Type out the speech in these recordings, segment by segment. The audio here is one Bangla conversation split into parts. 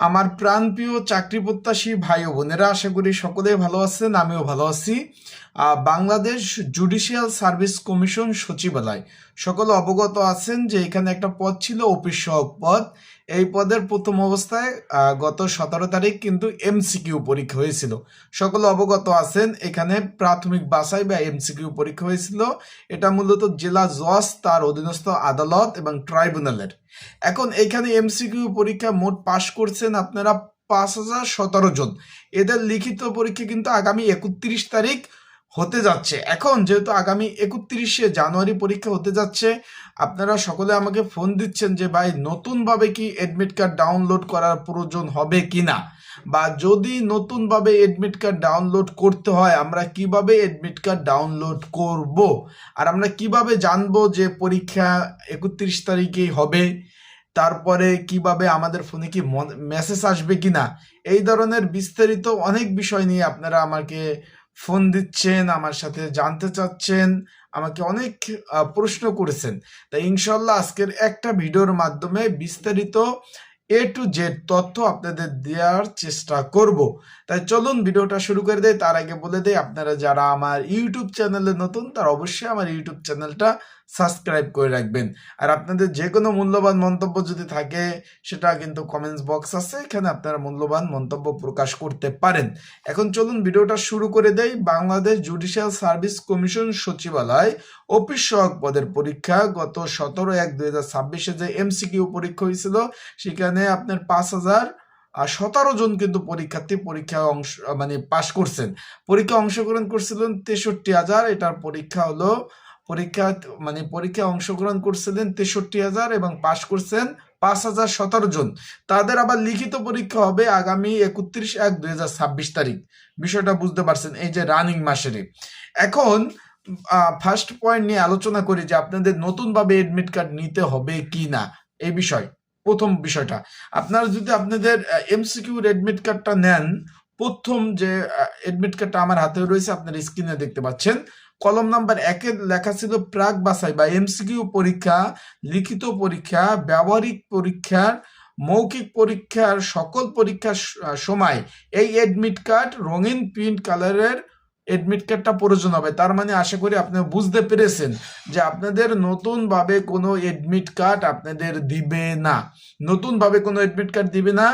আমার প্রাণপ্রিয় চাকরি প্রত্যাশী ভাই ও বোনেরা, আশা করি সকলে ভালো আছেন, আমিও ভালো আছি। বাংলাদেশ জুডিশিয়াল সার্ভিস কমিশন সচিবালয়। সকলে অবগত আছেন যে এখানে একটা পদ ছিল অফিস সহ পদ। এই পদের প্রথম অবস্থায় গত সতেরো তারিখ কিন্তু এমসিকিউ পরীক্ষা হয়েছিল। সকলে অবগত আছেন, এখানে প্রাথমিক বাছাই বা এমসিকিউ পরীক্ষা হয়েছিল। এটা মূলত জেলা জজ, তার অধীনস্থ আদালত এবং ট্রাইব্যুনালের। এখন এখানে এমসিকিউ পরীক্ষা মোট পাশ করছেন আপনারা পাঁচ হাজার সতেরো জন। এদের লিখিত পরীক্ষা কিন্তু আগামী একত্রিশ তারিখ হতে যাচ্ছে। এখন যেহেতু আগামী একত্রিশে জানুয়ারি পরীক্ষা হতে যাচ্ছে, আপনারা সকলে আমাকে ফোন দিচ্ছেন যে, ভাই, নতুনভাবে কি অ্যাডমিট কার্ড ডাউনলোড করার প্রয়োজন হবে কি না বা যদি নতুনভাবে অ্যাডমিট কার্ড ডাউনলোড করতে হয়, আমরা কীভাবে অ্যাডমিট কার্ড ডাউনলোড করব? আর আমরা কীভাবে জানব যে পরীক্ষা একত্রিশ তারিখেই হবে? তারপরে কীভাবে আমাদের ফোনে কি মেসেজ আসবে কিনা? এই ধরনের বিস্তারিত অনেক বিষয় নিয়ে আপনারা আমাকে ফোন দিচ্ছেন, আমার সাথে জানতে চাচ্ছেন, আমাকে অনেক প্রশ্ন করেছেন। তাই ইনশাল্লাহ আজকের একটা ভিডিওর মাধ্যমে বিস্তারিত এ টু জেড তথ্য আপনাদের দেওয়ার চেষ্টা করব। তাই চলুন ভিডিওটা শুরু করে দেয় তার আগে বলে দেয় আপনারা যারা আমার ইউটিউব চ্যানেলে নতুন, তারা অবশ্যই আমার ইউটিউব চ্যানেলটা সাবস্ক্রাইব করে রাখবেন। আর আপনাদের যে কোনো মূল্যবান মন্তব্য যদি থাকে, সেটা কিন্তু কমেন্টস বক্স আছে, এখানে আপনারা মূল্যবান মন্তব্য প্রকাশ করতে পারেন। এখন চলুন ভিডিওটা শুরু করে দেই। বাংলাদেশ জুডিশিয়াল সার্ভিস কমিশন সচিবালয় অফিস সহক পদের পরীক্ষা। গত সতেরো এক দুই হাজার ছাব্বিশে যে এমসিকিউ পরীক্ষা হয়েছিল, সেখানে আপনার পাঁচ হাজার আর সতেরো জন কিন্তু পরীক্ষার্থী পরীক্ষা অংশ মানে পাশ করছেন। পরীক্ষা অংশগ্রহণ করছিলেন তেষট্টি হাজার। এটার পরীক্ষা হলো পরীক্ষা মানে পরীক্ষায় অংশগ্রহণ করছিলেন তেষট্টি হাজার এবং পাশ করছেন পাঁচ হাজার সতেরো জন। তাদের আবার লিখিত পরীক্ষা হবে আগামী একত্রিশ এক দুই হাজার ছাব্বিশ তারিখ। বিষয়টা বুঝতে পারছেন, এই যে রানিং মাসের। এখন ফার্স্ট পয়েন্ট নিয়ে আলোচনা করি যে আপনাদের নতুনভাবে এডমিট কার্ড নিতে হবে কি না, এই বিষয়। প্রথম বিষয়টা, আপনারা যদি আপনাদের এমসিকিউ এডমিট কার্ডটা নেন, প্রথম যে এডমিট কার্ডটা আমার হাতে রয়েছে, আপনার স্ক্রিনে দেখতে পাচ্ছেন। কলম নাম্বার একে লেখা ছিল প্রাক বাসাই বা এমসিকিউ পরীক্ষা, লিখিত পরীক্ষা, ব্যবহারিক পরীক্ষার, মৌখিক পরীক্ষার, সকল পরীক্ষার সময়। এই এডমিট কার্ড রঙিন প্রিন্ট কালারের এডমিট কার্ডটা প্রয়োজন হবে। তার মানে আশা করি আপনি বুঝতে পেরেছেন যে আপনাদের নতুনভাবে কোনো এডমিট কার্ড আপনাদের দিবে না। নতুনভাবে কোনো এডমিট কার্ড দিবে না।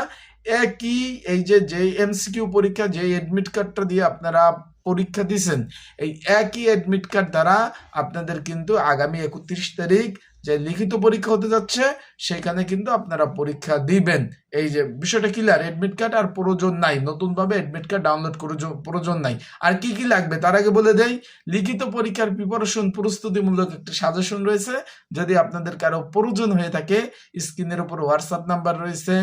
একই এই যে যে এমসিকিউ পরীক্ষা যে এডমিট কার্ডটা দিয়ে আপনারা পরীক্ষা দিয়েছেন এই একই অ্যাডমিট কার্ড দ্বারা আপনাদের কিন্তু আগামী একত্রিশ তারিখ যে লিখিত পরীক্ষা হতে যাচ্ছে, সেখানে কিন্তু আপনারা পরীক্ষা দিবেন। এই যে বিষয়টা ক্লিয়ার এডমিট কার্ড আর প্রয়োজন নাই। নতুনভাবে অ্যাডমিট কার্ড ডাউনলোড প্রয়োজন নাই। আর কি কি লাগবে? তার আগে বলে দেই, লিখিত পরীক্ষার প্রিপারেশন প্রস্তুতিমূলক একটি সাজেশন রয়েছে। যদি আপনাদের কারও প্রয়োজন হয়ে থাকে স্ক্রিনের উপর হোয়াটসঅ্যাপ নাম্বার রয়েছে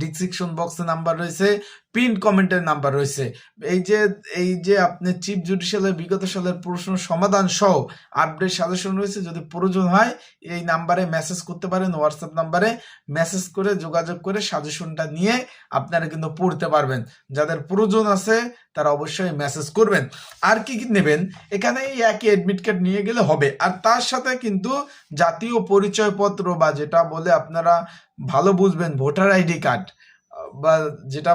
ডিসক্রিপশন বক্সে নাম্বার রয়েছে পিন কমেন্টের নাম্বার রয়েছে। এই যে এই যে আপনি চিফ জুডিশিয়ালের বিগত সালের প্রশ্ন সমাধান সহ আপডেট সাজেশন রয়েছে, যদি প্রয়োজন হয়, এই নাম্বারে মেসেজ করতে পারেন হোয়াটসঅ্যাপ নাম্বারে মেসেজ করে যোগাযোগ করে সাজেশনটা নিয়ে আপনারা কিন্তু পড়তে পারবেন। যাদের প্রয়োজন আছে, তারা অবশ্যই মেসেজ করবেন। আর কি কি নেবেন? এখানে এই একই অ্যাডমিট কার্ড নিয়ে গেলে হবে। আর তার সাথে কিন্তু জাতীয় পরিচয়পত্র বা যেটা বলে আপনারা ভালো বুঝবেন, ভোটার আইডি কার্ড। বা যেটা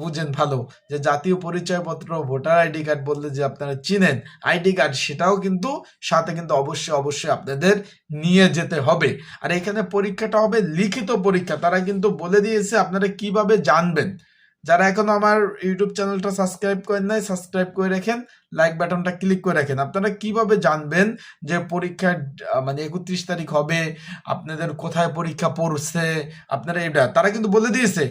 বুঝেন ভালো, যে জাতীয় পরিচয়পত্র, ভোটার আইডি কার্ড বললে যে আপনারা চিনেন, আইডি কার্ড সেটাও কিন্তু সাথে কিন্তু অবশ্যই অবশ্যই আপনাদের নিয়ে যেতে হবে। আর এখানে পরীক্ষাটা হবে লিখিত পরীক্ষা, তারা কিন্তু বলে দিয়েছে আপনারা কীভাবে জানবেন। যারা এখনও আমার ইউটিউব চ্যানেলটা সাবস্ক্রাইব করেন নাই, সাবস্ক্রাইব করে রাখেন। লাইক বাটনটা ক্লিক করে রাখেন। আপনারা কীভাবে জানবেন যে পরীক্ষা মানে একত্রিশ তারিখ হবে, আপনাদের কোথায় পরীক্ষা পড়ছে, আপনারা এটা, তারা কিন্তু বলে দিয়েছে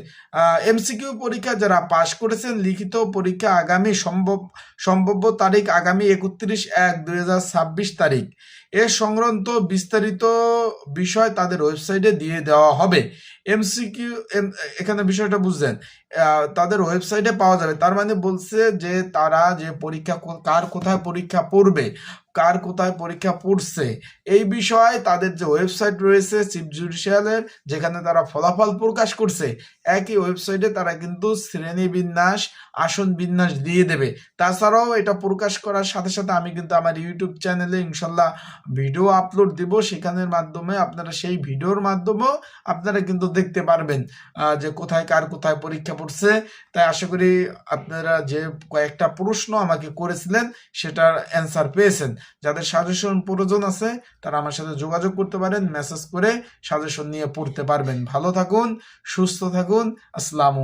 এমসিকিউ পরীক্ষা যারা পাশ করেছেন, লিখিত পরীক্ষা আগামী সম্ভব, সম্ভাব্য তারিখ আগামী একত্রিশ এক দুই তারিখ। এ সংক্রান্ত বিস্তারিত বিষয় তাদের ওয়েবসাইটে দিয়ে দেওয়া হবে। এমসিকিউ এখানে বিষয়টা বুঝলেন। তাদের ওয়েবসাইটে পাওয়া যাবে। তার মানে বলছে যে তারা যে পরীক্ষা কার কোথায় পরীক্ষা পড়বে কার কোথায় পরীক্ষা পড়ছে? এই বিষয়ে তাদের যে ওয়েবসাইট রয়েছে চিফ জুডিশিয়ালের যেখানে তারা ফলাফল প্রকাশ করছে, একই ওয়েবসাইটে তারা কিন্তু শ্রেণি বিন্যাস, আসন বিন্যাস দিয়ে দেবে। তাছাড়াও এটা প্রকাশ করার সাথে সাথে আমি কিন্তু আমার ইউটিউব চ্যানেলে ইনশাল্লাহ ভিডিও আপলোড দিব। সেখানের মাধ্যমে আপনারা সেই ভিডিওর মাধ্যমেও আপনারা কিন্তু দেখতে পারবেন যে কোথায় কার কোথায় পরীক্ষা পড়ছে। তাই আশা করি আপনারা যে কয়েকটা প্রশ্ন আমাকে করেছিলেন, সেটার অ্যান্সার পেয়েছেন। যাদের সাজেশন প্রয়োজন আছে, তারা আমার সাথে যোগাযোগ করতে পারেন মেসেজ করে সাজেশন নিয়ে পড়তে পারবেন। ভালো থাকুন, সুস্থ থাকুন, আসসালামু